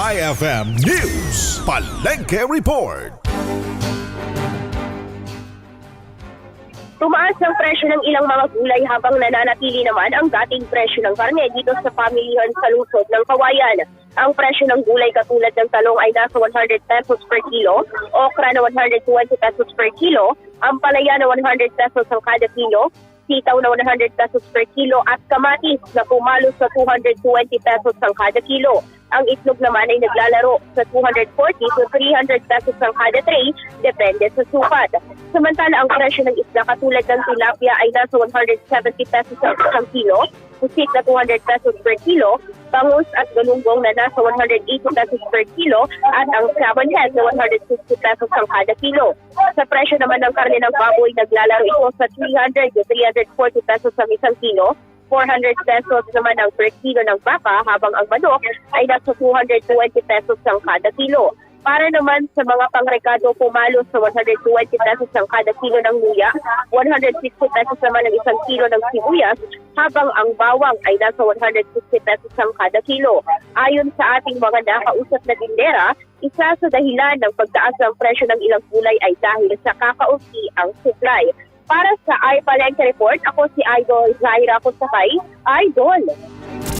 IFM News Palengke Report. Tumaas ng presyo ng ilang mga gulay habang nananatili naman ang dating presyo ng karne dito sa pamilihan sa lungsod ng Kawayan. Ang presyo ng gulay katulad ng talong ay nasa 100 pesos per kilo, okra na 120 pesos per kilo, ampalaya na 100 pesos ang kada kilo, sitaw na 100 pesos per kilo at kamatis na pumalo sa 220 pesos ang kada kilo. Ang itlog naman ay naglalaro sa 240 to 300 pesos ang kada tray, depende sa sukat. Samantala, ang presyo ng isda katulad ng tilapia ay nasa 170 pesos ang isang kilo, pusit na 200 pesos per kilo, bangus at galunggong na nasa 180 pesos per kilo, at ang salmon head na 160 pesos ang kada kilo. Sa presyo naman ng karne ng baboy, naglalaro ito sa 300 to 340 pesos ang isang kilo, 400 pesos naman ang per kilo ng baka habang ang manok ay nasa 220 pesos ang kada kilo. Para naman sa mga pangrekado pumalo sa 120 pesos ang kada kilo ng luya, 160 pesos naman ang isang kilo ng sibuyas, habang ang bawang ay nasa 160 pesos ang kada kilo. Ayon sa ating mga nakausap na tindera, isa sa dahilan ng pagtaas ng presyo ng ilang gulay ay dahil sa kakaunti ang supply. Para sa iPalengke Report, ako si Idol Zaira Kusakay. Idol!